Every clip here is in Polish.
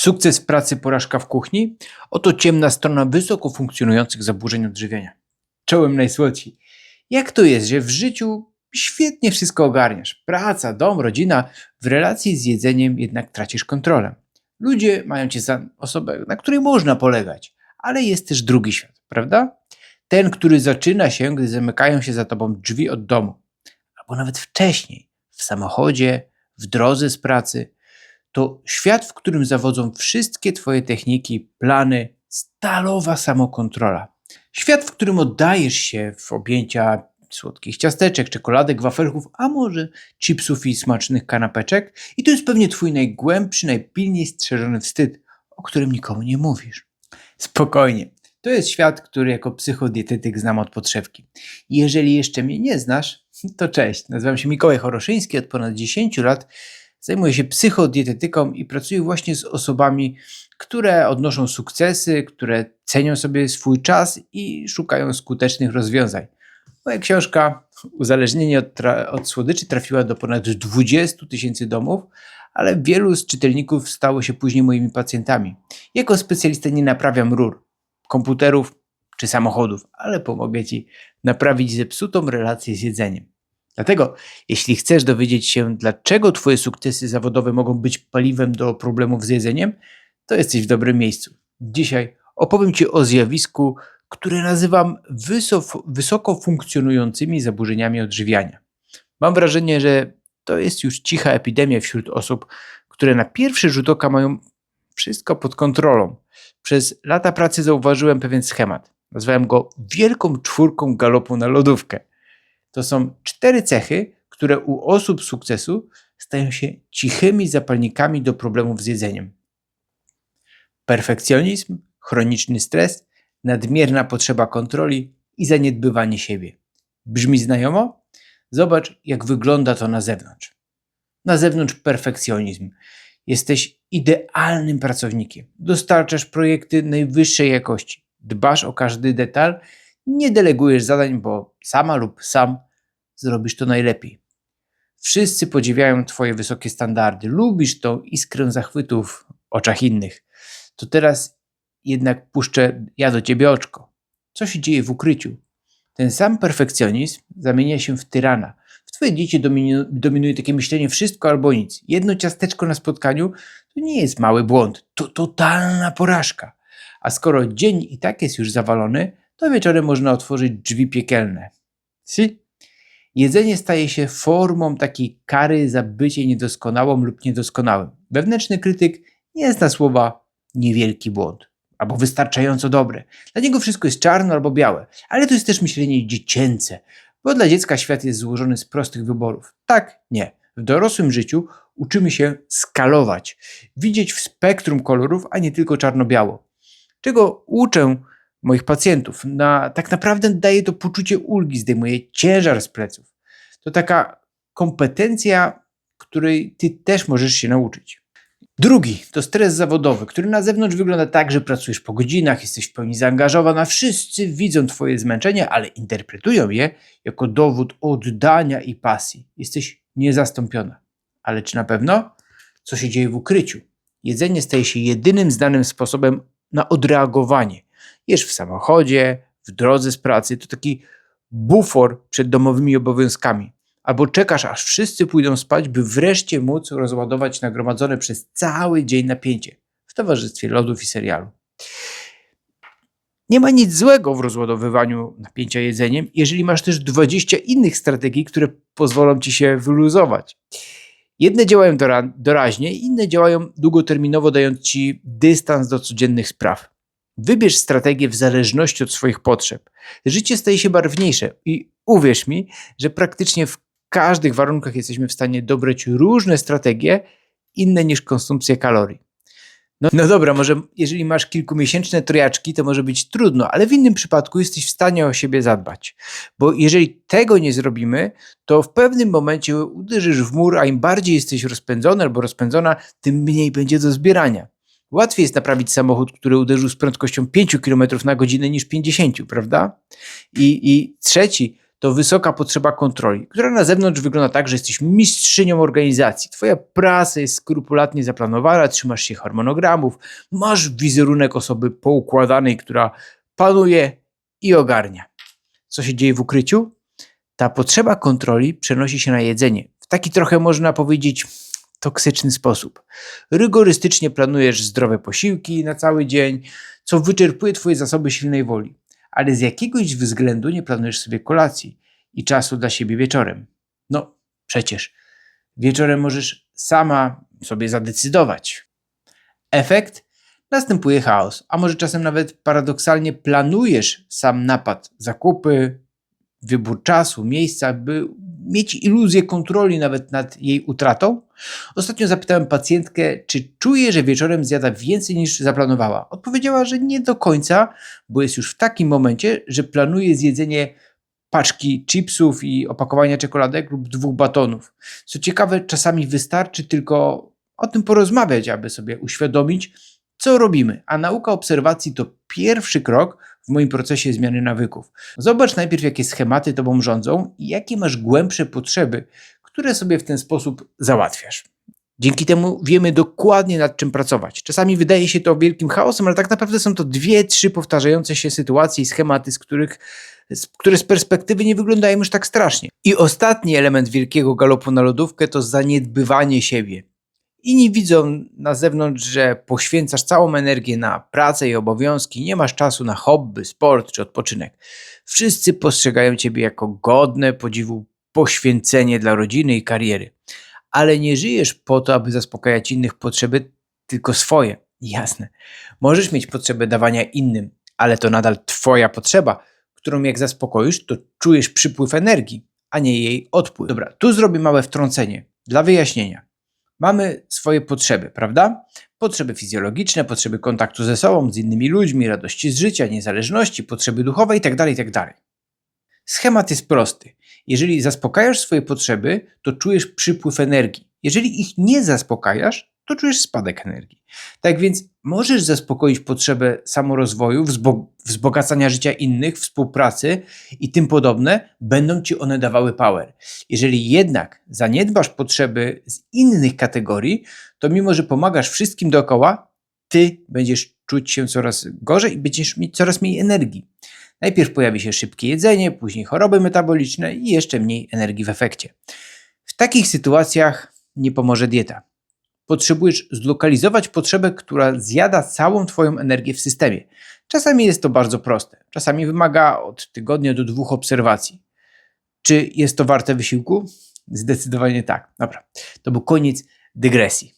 Sukces pracy, porażka w kuchni? Oto ciemna strona wysoko funkcjonujących zaburzeń odżywiania. Czołem najsłodsi. Jak to jest, że w życiu świetnie wszystko ogarniasz? Praca, dom, rodzina, w relacji z jedzeniem jednak tracisz kontrolę. Ludzie mają cię za osobę, na której można polegać, ale jest też drugi świat, prawda? Ten, który zaczyna się, gdy zamykają się za tobą drzwi od domu, albo nawet wcześniej, w samochodzie, w drodze z pracy. To świat, w którym zawodzą wszystkie twoje techniki, plany, stalowa samokontrola. Świat, w którym oddajesz się w objęcia słodkich ciasteczek, czekoladek, wafelków, a może chipsów i smacznych kanapeczek. I to jest pewnie twój najgłębszy, najpilniej strzeżony wstyd, o którym nikomu nie mówisz. Spokojnie. To jest świat, który jako psychodietetyk znam od podszewki. Jeżeli jeszcze mnie nie znasz, to cześć. Nazywam się Mikołaj Choroszyński, od ponad 10 lat zajmuję się psychodietetyką i pracuję właśnie z osobami, które odnoszą sukcesy, które cenią sobie swój czas i szukają skutecznych rozwiązań. Moja książka Uzależnienie od, od słodyczy trafiła do ponad 20 tysięcy domów, ale wielu z czytelników stało się później moimi pacjentami. Jako specjalista nie naprawiam rur, komputerów czy samochodów, ale pomogę Ci naprawić zepsutą relację z jedzeniem. Dlatego, jeśli chcesz dowiedzieć się, dlaczego Twoje sukcesy zawodowe mogą być paliwem do problemów z jedzeniem, to jesteś w dobrym miejscu. Dzisiaj opowiem Ci o zjawisku, które nazywam wyso- wysoko funkcjonującymi zaburzeniami odżywiania. Mam wrażenie, że to jest już cicha epidemia wśród osób, które na pierwszy rzut oka mają wszystko pod kontrolą. Przez lata pracy zauważyłem pewien schemat. Nazwałem go wielką czwórką galopu na lodówkę. To są cztery cechy, które u osób sukcesu stają się cichymi zapalnikami do problemów z jedzeniem. Perfekcjonizm, chroniczny stres, nadmierna potrzeba kontroli i zaniedbywanie siebie. Brzmi znajomo? Zobacz, jak wygląda to na zewnątrz. Na zewnątrz perfekcjonizm. Jesteś idealnym pracownikiem. Dostarczasz projekty najwyższej jakości. Dbasz o każdy detal. Nie delegujesz zadań, bo sama lub sam zrobisz to najlepiej. Wszyscy podziwiają Twoje wysokie standardy. Lubisz tą iskrę zachwytu w oczach innych. To teraz jednak puszczę ja do Ciebie oczko. Co się dzieje w ukryciu? Ten sam perfekcjonizm zamienia się w tyrana. W Twojej diecie dominu- dominuje takie myślenie wszystko albo nic. Jedno ciasteczko na spotkaniu to nie jest mały błąd, to totalna porażka. A skoro dzień i tak jest już zawalony, to wieczorem można otworzyć drzwi piekielne. Si? Jedzenie staje się formą takiej kary za bycie niedoskonałą lub niedoskonałym. Wewnętrzny krytyk nie zna słowa niewielki błąd albo wystarczająco dobre. Dla niego wszystko jest czarno albo białe, ale to jest też myślenie dziecięce, bo dla dziecka świat jest złożony z prostych wyborów. Tak, nie. W dorosłym życiu uczymy się skalować, widzieć w spektrum kolorów, a nie tylko czarno-biało. Czego uczę moich pacjentów? Na, tak naprawdę daje to poczucie ulgi, zdejmuje ciężar z pleców. To taka kompetencja, której ty też możesz się nauczyć. Drugi to stres zawodowy, który na zewnątrz wygląda tak, że pracujesz po godzinach, jesteś w pełni zaangażowana, wszyscy widzą Twoje zmęczenie, ale interpretują je jako dowód oddania i pasji. Jesteś niezastąpiona. Ale czy na pewno? Co się dzieje w ukryciu? Jedzenie staje się jedynym znanym sposobem na odreagowanie. Jesz w samochodzie, w drodze z pracy, to taki bufor przed domowymi obowiązkami. Albo czekasz, aż wszyscy pójdą spać, by wreszcie móc rozładować nagromadzone przez cały dzień napięcie w towarzystwie lodów i serialu. Nie ma nic złego w rozładowywaniu napięcia jedzeniem, jeżeli masz też 20 innych strategii, które pozwolą ci się wyluzować. Jedne działają dora- doraźnie, inne działają długoterminowo, dając ci dystans do codziennych spraw. Wybierz strategię w zależności od swoich potrzeb. Życie staje się barwniejsze i uwierz mi, że praktycznie w każdych warunkach jesteśmy w stanie dobrać różne strategie, inne niż konsumpcja kalorii. No, no dobra, może jeżeli masz kilkumiesięczne trojaczki, to może być trudno, ale w innym przypadku jesteś w stanie o siebie zadbać. Bo jeżeli tego nie zrobimy, to w pewnym momencie uderzysz w mur, a im bardziej jesteś rozpędzony albo rozpędzona, tym mniej będzie do zbierania. Łatwiej jest naprawić samochód, który uderzył z prędkością 5 km na godzinę niż 50, prawda? I, I trzeci to wysoka potrzeba kontroli, która na zewnątrz wygląda tak, że jesteś mistrzynią organizacji. Twoja praca jest skrupulatnie zaplanowana, trzymasz się harmonogramów, masz wizerunek osoby poukładanej, która panuje i ogarnia. Co się dzieje w ukryciu? Ta potrzeba kontroli przenosi się na jedzenie. W taki trochę można powiedzieć toksyczny sposób. Rygorystycznie planujesz zdrowe posiłki na cały dzień, co wyczerpuje Twoje zasoby silnej woli, ale z jakiegoś względu nie planujesz sobie kolacji i czasu dla siebie wieczorem. No, przecież wieczorem możesz sama sobie zadecydować. Efekt? Następuje chaos, a może czasem nawet paradoksalnie planujesz sam napad, zakupy, wybór czasu, miejsca, by mieć iluzję kontroli nawet nad jej utratą. Ostatnio zapytałem pacjentkę, czy czuje, że wieczorem zjada więcej niż zaplanowała. Odpowiedziała, że nie do końca, bo jest już w takim momencie, że planuje zjedzenie paczki chipsów i opakowania czekoladek lub dwóch batonów. Co ciekawe, czasami wystarczy tylko o tym porozmawiać, aby sobie uświadomić, co robimy. A nauka obserwacji to pierwszy krok w moim procesie zmiany nawyków. Zobacz najpierw, jakie schematy tobą rządzą i jakie masz głębsze potrzeby, które sobie w ten sposób załatwiasz. Dzięki temu wiemy dokładnie nad czym pracować. Czasami wydaje się to wielkim chaosem, ale tak naprawdę są to dwie, trzy powtarzające się sytuacje i schematy, z których, z, które z perspektywy nie wyglądają już tak strasznie. I ostatni element wielkiego galopu na lodówkę to zaniedbywanie siebie. Inni widzą na zewnątrz, że poświęcasz całą energię na pracę i obowiązki, nie masz czasu na hobby, sport czy odpoczynek. Wszyscy postrzegają ciebie jako godne podziwu poświęcenie dla rodziny i kariery. Ale nie żyjesz po to, aby zaspokajać innych potrzeby, tylko swoje. Jasne. Możesz mieć potrzebę dawania innym, ale to nadal twoja potrzeba, którą jak zaspokoisz, to czujesz przypływ energii, a nie jej odpływ. Dobra, tu zrobię małe wtrącenie dla wyjaśnienia mamy swoje potrzeby, prawda? Potrzeby fizjologiczne, potrzeby kontaktu ze sobą, z innymi ludźmi, radości z życia, niezależności, potrzeby duchowe itd. itd. Schemat jest prosty. Jeżeli zaspokajasz swoje potrzeby, to czujesz przypływ energii. Jeżeli ich nie zaspokajasz, to czujesz spadek energii. Tak więc możesz zaspokoić potrzebę samorozwoju, wzbogacania życia innych, współpracy i tym podobne, będą ci one dawały power. Jeżeli jednak zaniedbasz potrzeby z innych kategorii, to mimo, że pomagasz wszystkim dookoła, ty będziesz czuć się coraz gorzej i będziesz mieć coraz mniej energii. Najpierw pojawi się szybkie jedzenie, później choroby metaboliczne i jeszcze mniej energii w efekcie. W takich sytuacjach nie pomoże dieta potrzebujesz zlokalizować potrzebę, która zjada całą Twoją energię w systemie. Czasami jest to bardzo proste, czasami wymaga od tygodnia do dwóch obserwacji. Czy jest to warte wysiłku? Zdecydowanie tak. Dobra, to był koniec dygresji.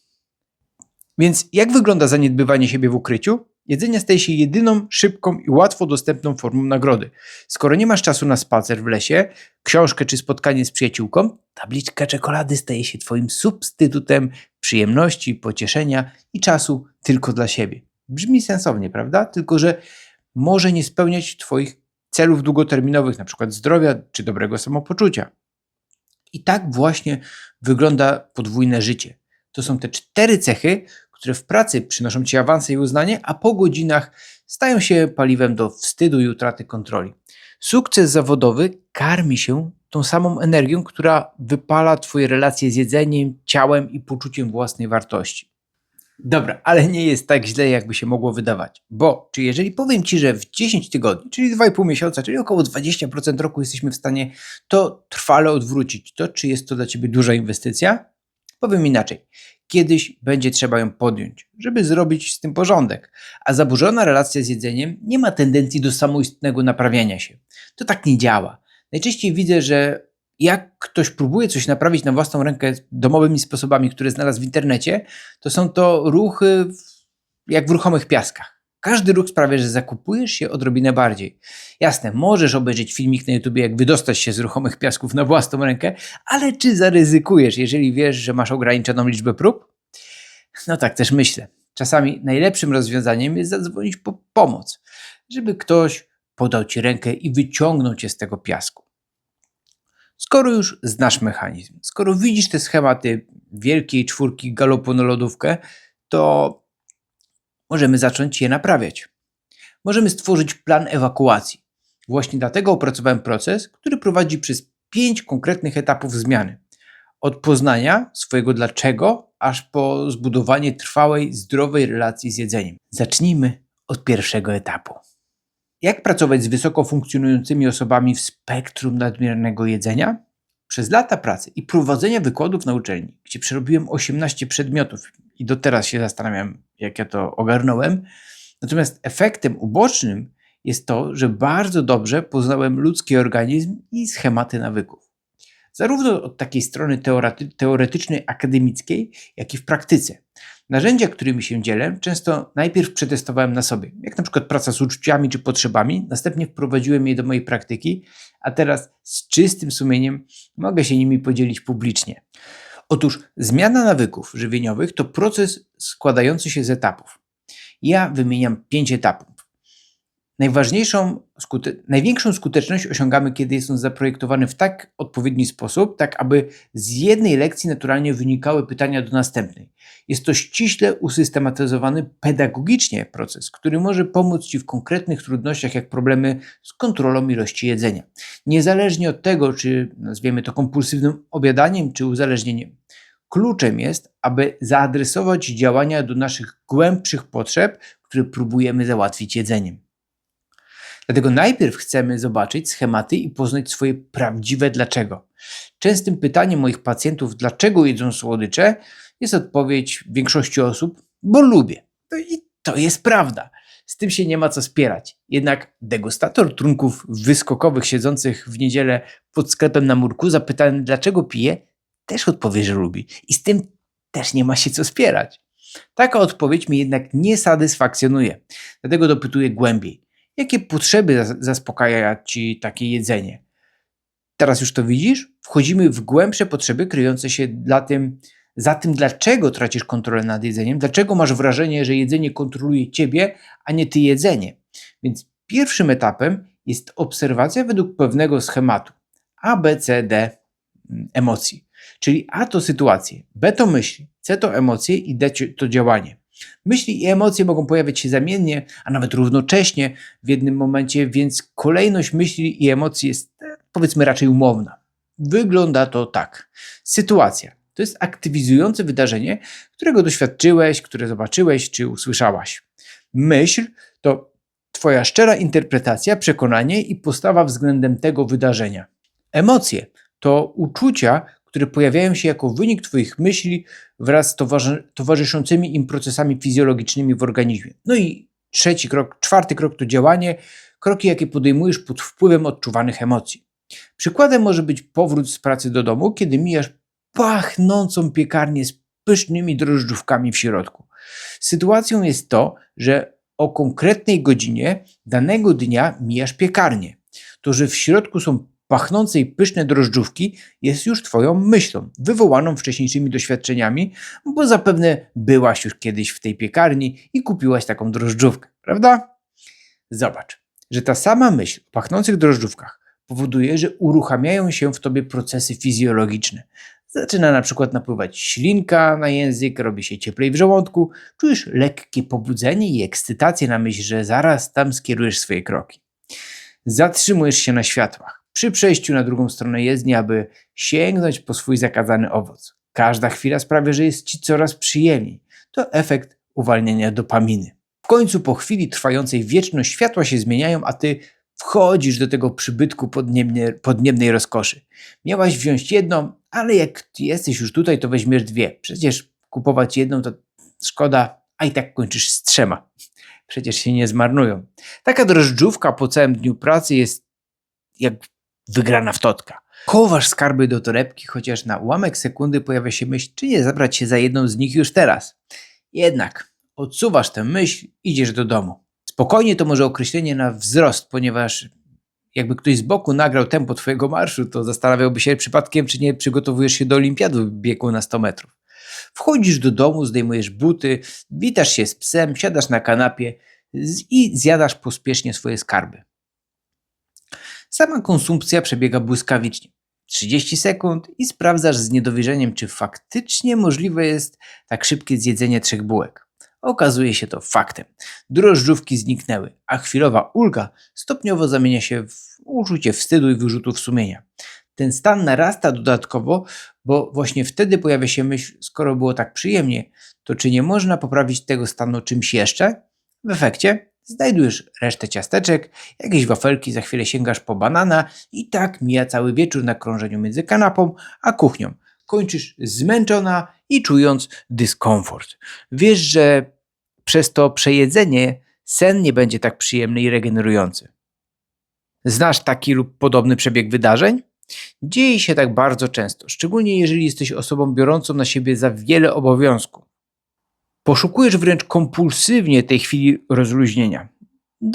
Więc jak wygląda zaniedbywanie siebie w ukryciu? Jedzenie staje się jedyną szybką i łatwo dostępną formą nagrody. Skoro nie masz czasu na spacer w lesie, książkę czy spotkanie z przyjaciółką, tabliczka czekolady staje się Twoim substytutem przyjemności, pocieszenia i czasu tylko dla siebie. Brzmi sensownie, prawda? Tylko, że może nie spełniać Twoich celów długoterminowych, przykład zdrowia czy dobrego samopoczucia. I tak właśnie wygląda podwójne życie. To są te cztery cechy, które w pracy przynoszą ci awanse i uznanie, a po godzinach stają się paliwem do wstydu i utraty kontroli. Sukces zawodowy karmi się tą samą energią, która wypala Twoje relacje z jedzeniem, ciałem i poczuciem własnej wartości. Dobra, ale nie jest tak źle, jakby się mogło wydawać. Bo czy jeżeli powiem Ci, że w 10 tygodni, czyli 2,5 miesiąca, czyli około 20% roku jesteśmy w stanie to trwale odwrócić, to czy jest to dla Ciebie duża inwestycja? Powiem inaczej. Kiedyś będzie trzeba ją podjąć, żeby zrobić z tym porządek. A zaburzona relacja z jedzeniem nie ma tendencji do samoistnego naprawiania się. To tak nie działa. Najczęściej widzę, że jak ktoś próbuje coś naprawić na własną rękę domowymi sposobami, które znalazł w internecie, to są to ruchy jak w ruchomych piaskach. Każdy ruch sprawia, że zakupujesz się odrobinę bardziej. Jasne, możesz obejrzeć filmik na YouTube, jak wydostać się z ruchomych piasków na własną rękę, ale czy zaryzykujesz, jeżeli wiesz, że masz ograniczoną liczbę prób? No tak też myślę. Czasami najlepszym rozwiązaniem jest zadzwonić po pomoc, żeby ktoś podał ci rękę i wyciągnął cię z tego piasku. Skoro już znasz mechanizm, skoro widzisz te schematy wielkiej czwórki galopu na lodówkę, to możemy zacząć je naprawiać. Możemy stworzyć plan ewakuacji. Właśnie dlatego opracowałem proces, który prowadzi przez pięć konkretnych etapów zmiany. Od poznania swojego dlaczego, aż po zbudowanie trwałej, zdrowej relacji z jedzeniem. Zacznijmy od pierwszego etapu. Jak pracować z wysoko funkcjonującymi osobami w spektrum nadmiernego jedzenia? Przez lata pracy i prowadzenia wykładów na uczelni, gdzie przerobiłem 18 przedmiotów i do teraz się zastanawiam, jak ja to ogarnąłem. Natomiast efektem ubocznym jest to, że bardzo dobrze poznałem ludzki organizm i schematy nawyków. Zarówno od takiej strony teorety, teoretycznej, akademickiej, jak i w praktyce. Narzędzia, którymi się dzielę, często najpierw przetestowałem na sobie, jak na przykład praca z uczuciami czy potrzebami, następnie wprowadziłem je do mojej praktyki, a teraz z czystym sumieniem mogę się nimi podzielić publicznie. Otóż zmiana nawyków żywieniowych to proces składający się z etapów. Ja wymieniam pięć etapów. Najważniejszą, skute największą skuteczność osiągamy, kiedy jest on zaprojektowany w tak odpowiedni sposób, tak aby z jednej lekcji naturalnie wynikały pytania do następnej. Jest to ściśle usystematyzowany pedagogicznie proces, który może pomóc Ci w konkretnych trudnościach, jak problemy z kontrolą ilości jedzenia. Niezależnie od tego, czy nazwiemy to kompulsywnym obiadaniem, czy uzależnieniem. Kluczem jest, aby zaadresować działania do naszych głębszych potrzeb, które próbujemy załatwić jedzeniem. Dlatego najpierw chcemy zobaczyć schematy i poznać swoje prawdziwe dlaczego. Częstym pytaniem moich pacjentów, dlaczego jedzą słodycze, jest odpowiedź większości osób, bo lubię. No i to jest prawda. Z tym się nie ma co spierać. Jednak degustator trunków wyskokowych siedzących w niedzielę pod sklepem na murku, zapytany dlaczego pije, też odpowie, że lubi. I z tym też nie ma się co spierać. Taka odpowiedź mnie jednak nie satysfakcjonuje. Dlatego dopytuję głębiej. Jakie potrzeby zaspokaja ci takie jedzenie? Teraz już to widzisz? Wchodzimy w głębsze potrzeby kryjące się dla tym, za tym, dlaczego tracisz kontrolę nad jedzeniem, dlaczego masz wrażenie, że jedzenie kontroluje ciebie, a nie ty jedzenie. Więc pierwszym etapem jest obserwacja według pewnego schematu A, B, C, D mm, emocji. Czyli A to sytuacje, B to myśli, C to emocje i D to działanie. Myśli i emocje mogą pojawiać się zamiennie, a nawet równocześnie w jednym momencie, więc kolejność myśli i emocji jest powiedzmy raczej umowna. Wygląda to tak. Sytuacja to jest aktywizujące wydarzenie, którego doświadczyłeś, które zobaczyłeś czy usłyszałaś. Myśl to Twoja szczera interpretacja, przekonanie i postawa względem tego wydarzenia. Emocje to uczucia, które pojawiają się jako wynik Twoich myśli wraz z towarzy towarzyszącymi im procesami fizjologicznymi w organizmie. No i trzeci krok, czwarty krok to działanie, kroki, jakie podejmujesz pod wpływem odczuwanych emocji. Przykładem może być powrót z pracy do domu, kiedy mijasz pachnącą piekarnię z pysznymi drożdżówkami w środku. Sytuacją jest to, że o konkretnej godzinie danego dnia mijasz piekarnię. To, że w środku są pachnące i pyszne drożdżówki jest już Twoją myślą, wywołaną wcześniejszymi doświadczeniami, bo zapewne byłaś już kiedyś w tej piekarni i kupiłaś taką drożdżówkę, prawda? Zobacz, że ta sama myśl o pachnących drożdżówkach powoduje, że uruchamiają się w Tobie procesy fizjologiczne. Zaczyna na przykład napływać ślinka na język, robi się cieplej w żołądku, czujesz lekkie pobudzenie i ekscytację na myśl, że zaraz tam skierujesz swoje kroki. Zatrzymujesz się na światłach przy przejściu na drugą stronę jezdni, aby sięgnąć po swój zakazany owoc. Każda chwila sprawia, że jest ci coraz przyjemniej. To efekt uwalniania dopaminy. W końcu po chwili trwającej wieczność światła się zmieniają, a ty wchodzisz do tego przybytku podniebnie, podniebnej rozkoszy. Miałaś wziąć jedną, ale jak jesteś już tutaj, to weźmiesz dwie. Przecież kupować jedną to szkoda, a i tak kończysz z trzema. Przecież się nie zmarnują. Taka drożdżówka po całym dniu pracy jest jak wygrana w totka. Chowasz skarby do torebki, chociaż na ułamek sekundy pojawia się myśl, czy nie zabrać się za jedną z nich już teraz. Jednak odsuwasz tę myśl, idziesz do domu. Spokojnie to może określenie na wzrost, ponieważ jakby ktoś z boku nagrał tempo twojego marszu, to zastanawiałby się przypadkiem, czy nie przygotowujesz się do olimpiady w biegu na 100 metrów. Wchodzisz do domu, zdejmujesz buty, witasz się z psem, siadasz na kanapie i zjadasz pospiesznie swoje skarby. Sama konsumpcja przebiega błyskawicznie. 30 sekund i sprawdzasz z niedowierzeniem, czy faktycznie możliwe jest tak szybkie zjedzenie trzech bułek. okazuje się to faktem. Drożdżówki zniknęły, a chwilowa ulga stopniowo zamienia się w uczucie wstydu i wyrzutów sumienia. Ten stan narasta dodatkowo, bo właśnie wtedy pojawia się myśl, skoro było tak przyjemnie, to czy nie można poprawić tego stanu czymś jeszcze? W efekcie znajdujesz resztę ciasteczek, jakieś wafelki, za chwilę sięgasz po banana i tak mija cały wieczór na krążeniu między kanapą a kuchnią. Kończysz zmęczona i czując dyskomfort. Wiesz, że przez to przejedzenie sen nie będzie tak przyjemny i regenerujący. Znasz taki lub podobny przebieg wydarzeń? Dzieje się tak bardzo często, szczególnie jeżeli jesteś osobą biorącą na siebie za wiele obowiązków. Poszukujesz wręcz kompulsywnie tej chwili rozluźnienia.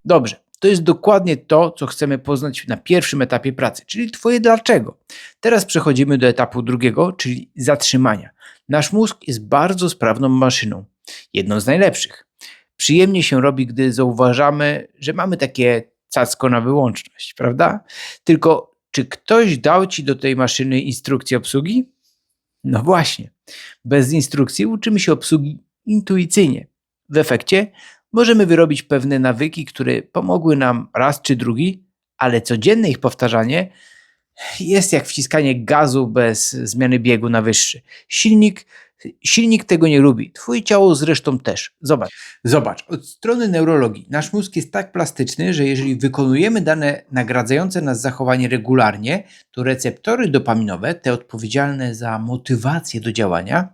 Dobrze, to jest dokładnie to, co chcemy poznać na pierwszym etapie pracy, czyli Twoje dlaczego. Teraz przechodzimy do etapu drugiego, czyli zatrzymania. Nasz mózg jest bardzo sprawną maszyną, jedną z najlepszych. Przyjemnie się robi, gdy zauważamy, że mamy takie cacko na wyłączność, prawda? Tylko czy ktoś dał Ci do tej maszyny instrukcję obsługi? No właśnie. Bez instrukcji uczymy się obsługi intuicyjnie. W efekcie możemy wyrobić pewne nawyki, które pomogły nam raz czy drugi, ale codzienne ich powtarzanie jest jak wciskanie gazu bez zmiany biegu na wyższy. Silnik, silnik tego nie lubi. Twoje ciało zresztą też. Zobacz. Zobacz, od strony neurologii nasz mózg jest tak plastyczny, że jeżeli wykonujemy dane nagradzające nas zachowanie regularnie, to receptory dopaminowe, te odpowiedzialne za motywację do działania,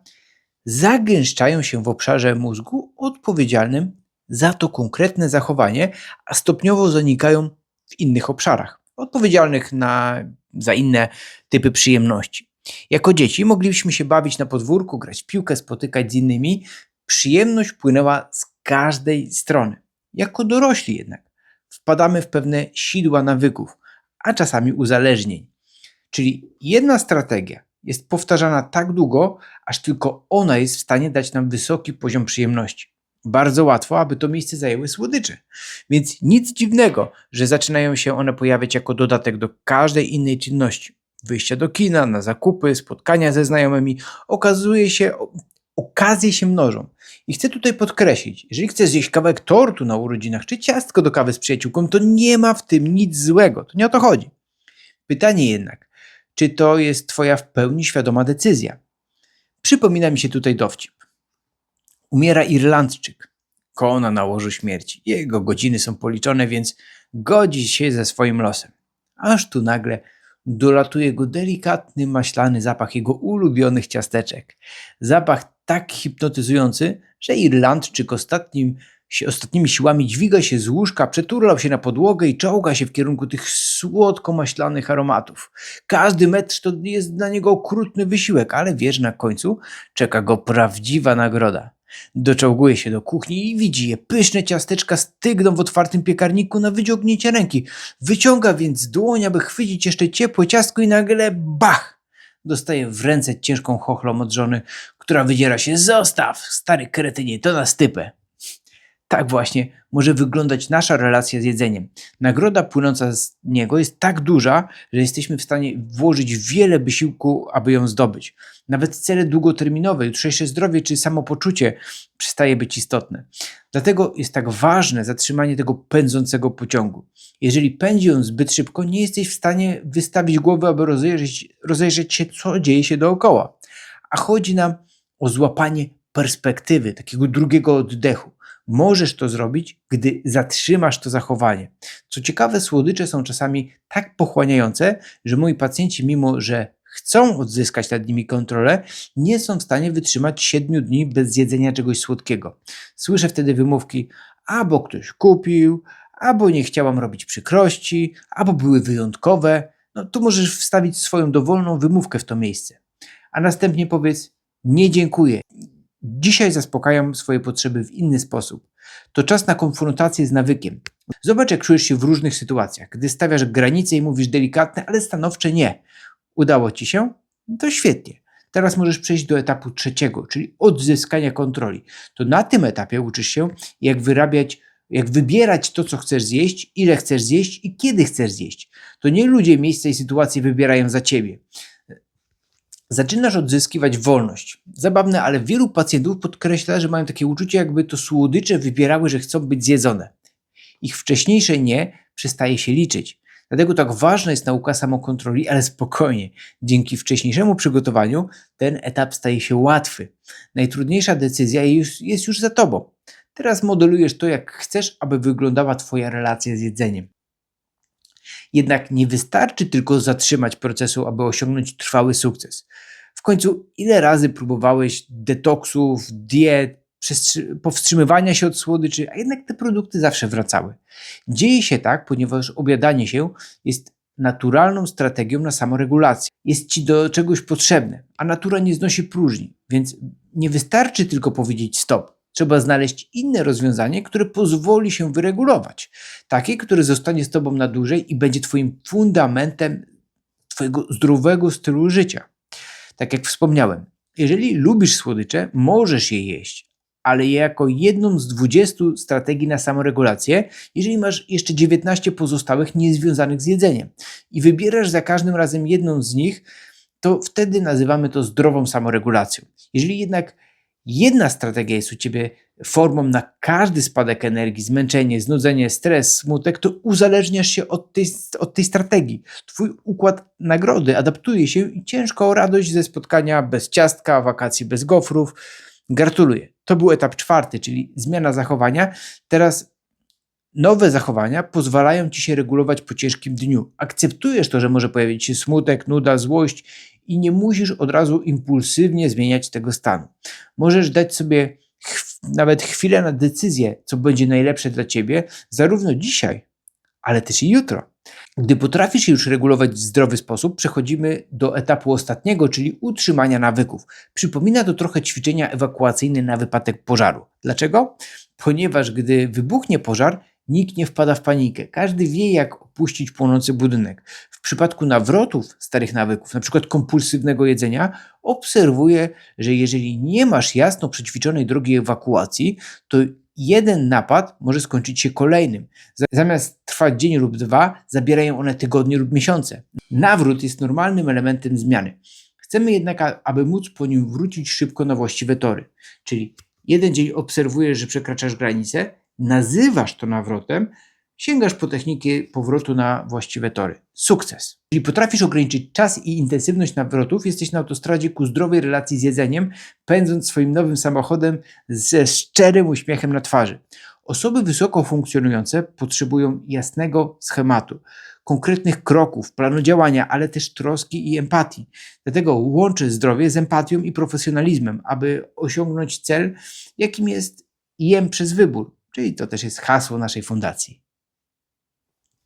zagęszczają się w obszarze mózgu odpowiedzialnym za to konkretne zachowanie, a stopniowo zanikają w innych obszarach, odpowiedzialnych na, za inne typy przyjemności. Jako dzieci mogliśmy się bawić na podwórku, grać w piłkę, spotykać z innymi. Przyjemność płynęła z każdej strony. Jako dorośli jednak wpadamy w pewne sidła nawyków, a czasami uzależnień. Czyli jedna strategia jest powtarzana tak długo, aż tylko ona jest w stanie dać nam wysoki poziom przyjemności. Bardzo łatwo, aby to miejsce zajęły słodycze. Więc nic dziwnego, że zaczynają się one pojawiać jako dodatek do każdej innej czynności. Wyjścia do kina, na zakupy, spotkania ze znajomymi. Okazuje się, okazje się mnożą. I chcę tutaj podkreślić, jeżeli chcesz zjeść kawałek tortu na urodzinach, czy ciastko do kawy z przyjaciółką, to nie ma w tym nic złego. To nie o to chodzi. Pytanie jednak, czy to jest Twoja w pełni świadoma decyzja? Przypomina mi się tutaj dowcip. Umiera Irlandczyk, kona na łożu śmierci. Jego godziny są policzone, więc godzi się ze swoim losem. Aż tu nagle dolatuje go delikatny, maślany zapach jego ulubionych ciasteczek. Zapach tak hipnotyzujący, że Irlandczyk ostatnim ostatnimi siłami dźwiga się z łóżka, przeturlał się na podłogę i czołga się w kierunku tych słodko-maślanych aromatów. Każdy metr to jest dla niego okrutny wysiłek, ale wie, że na końcu czeka go prawdziwa nagroda. Doczołguje się do kuchni i widzi je. Pyszne ciasteczka stygną w otwartym piekarniku na wyciągnięcie ręki. Wyciąga więc dłoń, aby chwycić jeszcze ciepłe ciastko i nagle bach! Dostaje w ręce ciężką chochlą od żony, która wydziera się. Zostaw, stary kretynie, to na stypę. Tak właśnie może wyglądać nasza relacja z jedzeniem. Nagroda płynąca z niego jest tak duża, że jesteśmy w stanie włożyć wiele wysiłku, aby ją zdobyć. Nawet cele długoterminowe, jutrzejsze zdrowie czy samopoczucie przestaje być istotne. Dlatego jest tak ważne zatrzymanie tego pędzącego pociągu. Jeżeli pędzi on zbyt szybko, nie jesteś w stanie wystawić głowy, aby rozejrzeć, rozejrzeć się, co dzieje się dookoła. A chodzi nam o złapanie perspektywy, takiego drugiego oddechu. Możesz to zrobić, gdy zatrzymasz to zachowanie. Co ciekawe, słodycze są czasami tak pochłaniające, że moi pacjenci, mimo że chcą odzyskać nad nimi kontrolę, nie są w stanie wytrzymać 7 dni bez jedzenia czegoś słodkiego. Słyszę wtedy wymówki, albo ktoś kupił, albo nie chciałam robić przykrości, albo były wyjątkowe. No tu możesz wstawić swoją dowolną wymówkę w to miejsce. A następnie powiedz: Nie dziękuję, Dzisiaj zaspokajam swoje potrzeby w inny sposób. To czas na konfrontację z nawykiem. Zobacz, jak czujesz się w różnych sytuacjach. Gdy stawiasz granice i mówisz delikatne, ale stanowcze nie. Udało ci się? To świetnie. Teraz możesz przejść do etapu trzeciego, czyli odzyskania kontroli. To na tym etapie uczysz się, jak wyrabiać, jak wybierać to, co chcesz zjeść, ile chcesz zjeść i kiedy chcesz zjeść. To nie ludzie, miejsca i sytuacje wybierają za ciebie. Zaczynasz odzyskiwać wolność. Zabawne, ale wielu pacjentów podkreśla, że mają takie uczucie, jakby to słodycze wybierały, że chcą być zjedzone. Ich wcześniejsze nie przestaje się liczyć. Dlatego tak ważna jest nauka samokontroli, ale spokojnie. Dzięki wcześniejszemu przygotowaniu ten etap staje się łatwy. Najtrudniejsza decyzja jest, już za tobą. Teraz modelujesz to, jak chcesz, aby wyglądała Twoja relacja z jedzeniem. Jednak nie wystarczy tylko zatrzymać procesu, aby osiągnąć trwały sukces. W końcu, ile razy próbowałeś detoksów, diet, powstrzymywania się od słodyczy, a jednak te produkty zawsze wracały. Dzieje się tak, ponieważ obiadanie się jest naturalną strategią na samoregulację. Jest ci do czegoś potrzebne, a natura nie znosi próżni, więc nie wystarczy tylko powiedzieć stop. Trzeba znaleźć inne rozwiązanie, które pozwoli się wyregulować. Takie, które zostanie z tobą na dłużej i będzie twoim fundamentem twojego zdrowego stylu życia. Tak jak wspomniałem, jeżeli lubisz słodycze, możesz je jeść, ale je jako jedną z 20 strategii na samoregulację, jeżeli masz jeszcze 19 pozostałych niezwiązanych z jedzeniem i wybierasz za każdym razem jedną z nich, to wtedy nazywamy to zdrową samoregulacją. Jeżeli jednak jedna strategia jest u ciebie formą na każdy spadek energii, zmęczenie, znudzenie, stres, smutek, to uzależniasz się od tej, od tej strategii. Twój układ nagrody adaptuje się i ciężko radość ze spotkania bez ciastka, wakacji bez gofrów. Gratuluję. To był etap czwarty, czyli zmiana zachowania. Teraz nowe zachowania pozwalają ci się regulować po ciężkim dniu. Akceptujesz to, że może pojawić się smutek, nuda, złość i nie musisz od razu impulsywnie zmieniać tego stanu. Możesz dać sobie nawet chwilę na decyzję, co będzie najlepsze dla ciebie, zarówno dzisiaj, ale też i jutro. Gdy potrafisz już regulować w zdrowy sposób, przechodzimy do etapu ostatniego, czyli utrzymania nawyków. Przypomina to trochę ćwiczenia ewakuacyjne na wypadek pożaru. Dlaczego? Ponieważ gdy wybuchnie pożar, nikt nie wpada w panikę. Każdy wie, jak opuścić płonący budynek. W przypadku nawrotów starych nawyków, np. kompulsywnego jedzenia, obserwuję, że jeżeli nie masz jasno przećwiczonej drogi ewakuacji, to jeden napad może skończyć się kolejnym. Za- Zamiast trwać dzień lub dwa, zabierają one tygodnie lub miesiące. Nawrót jest normalnym elementem zmiany. Chcemy jednak, aby móc po nim wrócić szybko na właściwe tory. Czyli jeden dzień obserwujesz, że przekraczasz granicę, nazywasz to nawrotem, sięgasz po technikę powrotu na właściwe tory. Sukces. Jeżeli potrafisz ograniczyć czas i intensywność nawrotów, jesteś na autostradzie ku zdrowej relacji z jedzeniem, pędząc swoim nowym samochodem ze szczerym uśmiechem na twarzy. Osoby wysoko funkcjonujące potrzebują jasnego schematu, konkretnych kroków, planu działania, ale też troski i empatii. Dlatego łączę zdrowie z empatią i profesjonalizmem, aby osiągnąć cel, jakim jest jem przez wybór, czyli to też jest hasło naszej fundacji.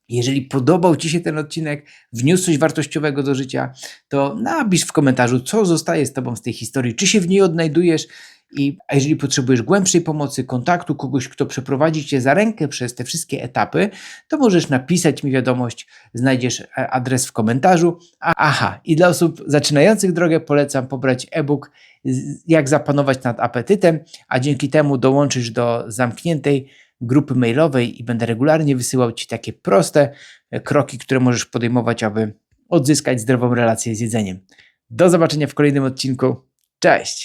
Jeżeli podobał Ci się ten odcinek, wniósł coś wartościowego do życia, to napisz w komentarzu, co zostaje z Tobą z tej historii, czy się w niej odnajdujesz. I, a jeżeli potrzebujesz głębszej pomocy, kontaktu, kogoś, kto przeprowadzi Cię za rękę przez te wszystkie etapy, to możesz napisać mi wiadomość, znajdziesz e, adres w komentarzu. Aha, i dla osób zaczynających drogę polecam pobrać e-book Jak zapanować nad apetytem, a dzięki temu dołączysz do zamkniętej grupy mailowej i będę regularnie wysyłał Ci takie proste e, kroki, które możesz podejmować, aby odzyskać zdrową relację z jedzeniem. Do zobaczenia w kolejnym odcinku. Cześć!